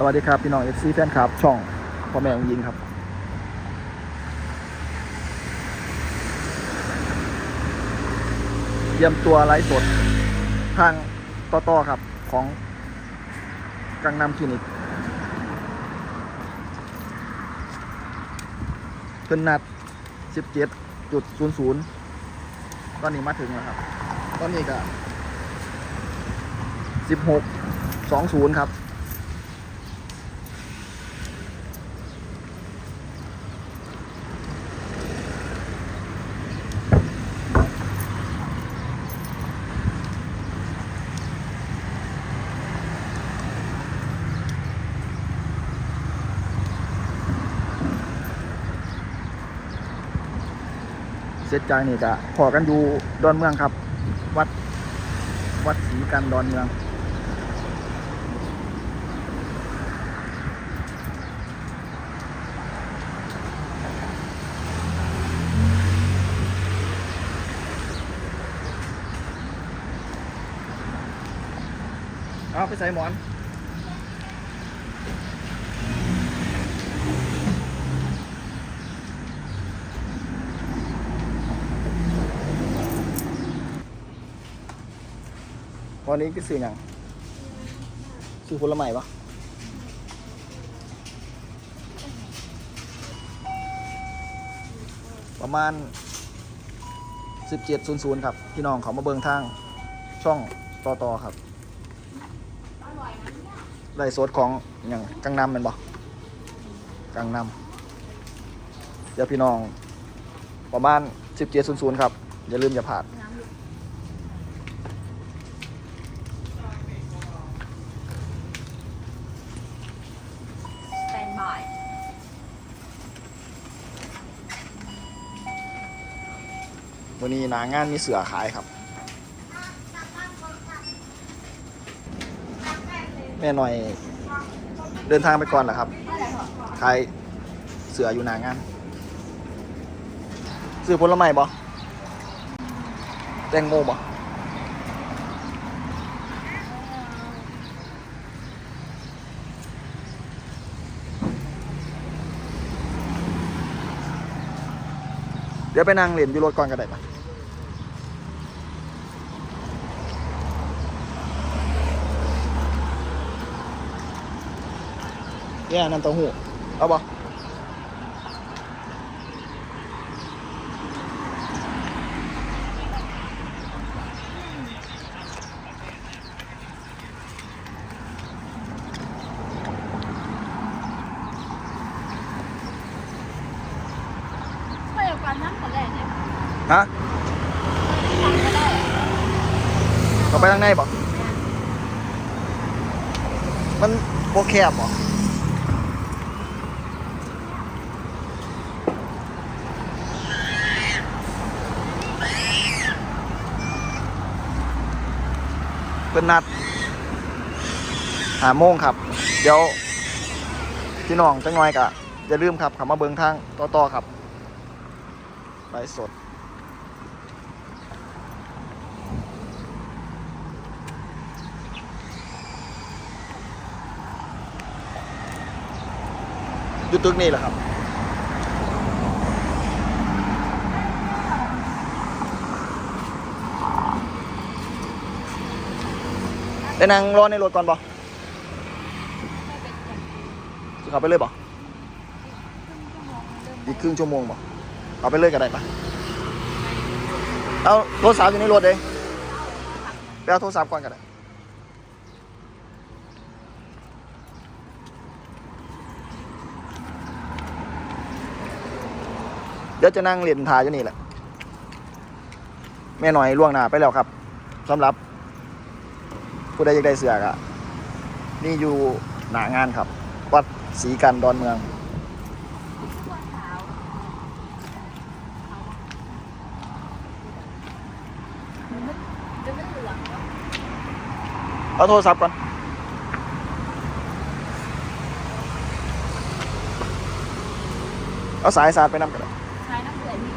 สวัสดีครับ พี่น้อง FC แฟนคลับ ช่องพ่อแม่ของยิงครับ เยี่ยมตัวไลฟ์สดทางต่อต่อครับของกังนำคลินิกเพิ่นนัด 17.00 ตอนนี้มาถึงแล้วครับ ตอนนี้ก็ 16.20 ครับ เสร็จจากนี่ก็พอกันอยู่ดอนเมืองครับ วัดวัดศรีกันดอนเมืองเอาไปใส่หมอน วันนี้ก็ซื้ออย่างซื้อผลไม้ปะประมาณ 17.00 ครับ พี่น้องเขามาเบิงทางช่องต่อต่อครับไล่สดของอย่างกังนำเป็นบ่กังนำเดี๋ยวพี่น้องประมาณ 17.00 ครับ อย่าลืมอย่าผ่าน สแตนบาย วันนี้นางานมีเสือขายครับ แม่หน่อยเดินทางไปก่อนเหรอครับขายเสืออยู่นางานซื้อผลไม้บ่แตงโมบ่เดี๋ยวไปนั่งเล่นอยู่รถก่อนก็ได้ปะ แย่นั่นเต้าหู้เอาบ่ไม่อาการนั่งคนแรกเนี่ยฮะทำก็ได้เราไปทางในบ่มันโบแคบบ่ เป็นนัดหาโมงครับ เดี๋ยวพี่น้องจังน้อยกะอย่าลืมครับขับมาเบิงทางต่อต่อครับไลฟ์สดอยู่ตึกนี่แหละครับ ได้นั่งรอในรถก่อนบ่จะขับไปเลยบ่อีกครึ่งชั่วโมงบ่เอาไปเลยก็ได้ปะเอาโทรศัพท์อยู่ในรถเลยไปเอาโทรศัพท์ก่อนก็ได้เดี๋ยวจะนั่งเรียนทาอยู่นี่แหละแม่หน่อยล่วงหน้าไปแล้วครับสำหรับ ผู้ใดอยากได้เสือกอะนี่อยู่หนางานครับ วัดศรีกันดอนเมือง เอาโทรศัพท์ก่อน เอาสายสาดไปนำกันเลยใช้น้ำเหลืองนี่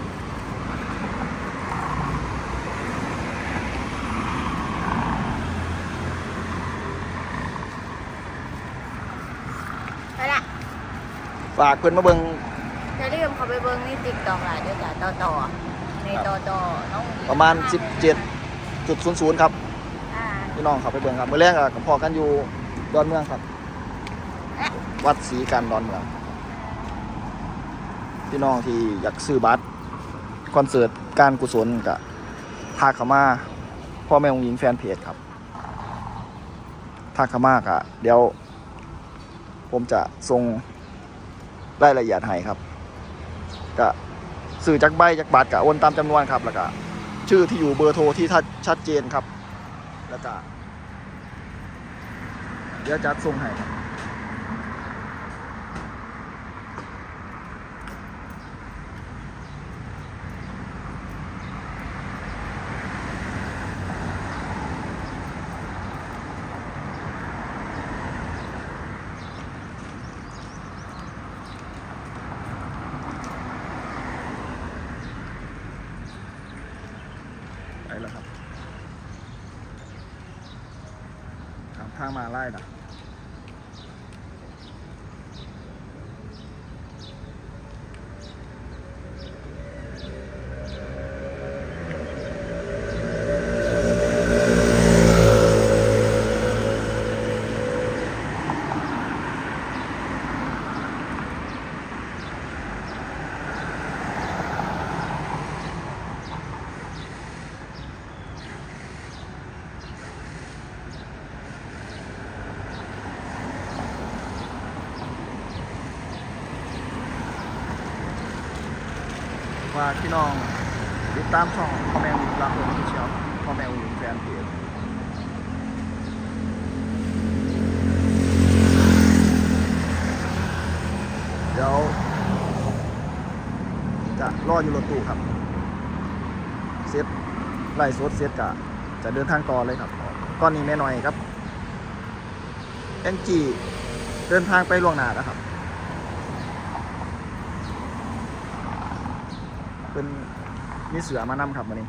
ฝากเพื่อนมาเบิงอย่าลืมเขาไปเบิ้งในติ๊กต็อกหลายด้วยจ้ะต่อต่อในต่อต่อน้องประมาณ 17.00 ครับอ่าพี่น้องเขาไปเบิงครับเมื่อแรกกับพอกันอยู่ดอนเมืองครับ วัดศรีกันดอนเมือง พี่น้องที่อยากซื้อบัตรคอนเสิร์ตการกุศลกับทากเขามาพ่อแม่องค์หญิงแฟนเพจครับทากเขามากอะเดี๋ยว ผมจะส่ง รายละเอียดให้ครับก็สื่อจากใบจากบัตรกับโอนตามจำนวนครับแล้วก็ชื่อที่อยู่เบอร์โทรที่ชัดเจนครับ แล้วก็เดี๋ยวจัดส่งให้ครับ ไปแล้วครับถาม ทางมาไล่นะ ว่าพี่น้องติดตามช่องพ่อแม่วินลาโฮมที่เชียวพ่อแม่วินแฟนเพจเดี๋ยวจะรออยู่รถตู้ครับ เซตไล่สดเซตกะ จะเดินทางต่อเลยครับก้อนนี้แม่น้อยครับแองจีเดินทางไปล่วงหน้าแล้วครับ เป็น มีเสือมานำครับวันนี้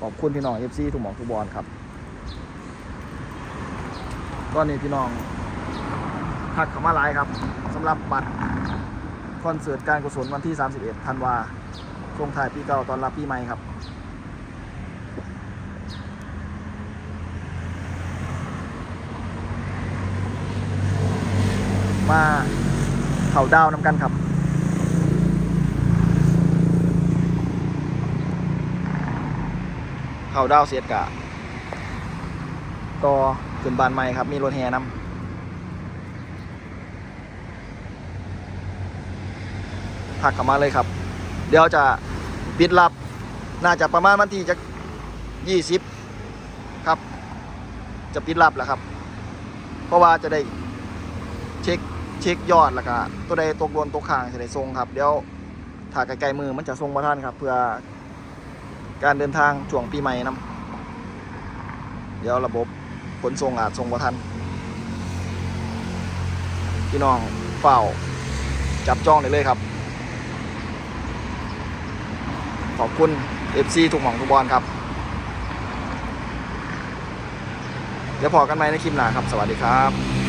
ขอบคุณพี่น้องเอฟซีทุกหมองทุกบอลครับตอนนี้พี่น้องทักเข้ามาหลายครับสำหรับบัตรคอนเสิร์ตการกุศลวันที่ 31ธันวาส่งท้ายปีเก่าตอนรับปีใหม่ครับมาเผาดาวน้ำกันครับ เขาดาวเสียดกะต่อขึ้นบานใหม่ครับ มีรถแห่นำผักเข้ามาเลยครับ เดี๋ยวจะปิดรับ น่าจะประมาณวันที่จะยี่สิบครับ จะปิดรับแหละครับ เพราะว่าจะได้เช็คเช็คยอดแล้วก็ตัวใดตกหล่นตกค้างจะได้ส่งครับ เดี๋ยวถ้าไกลๆมือมันจะส่งมาท่านครับ เพื่อ การเดินทางช่วงปีใหม่นํเดี๋ยวระบบขนส่งอาจส่งบ่ทัน พี่น้องเฝ้าจับจ้องได้เลยครับ ขอบคุณ FC ทุกหม่องทุกบอลครับ เดี๋ยวพอกันไหมในคลิปหน้าครับ สวัสดีครับ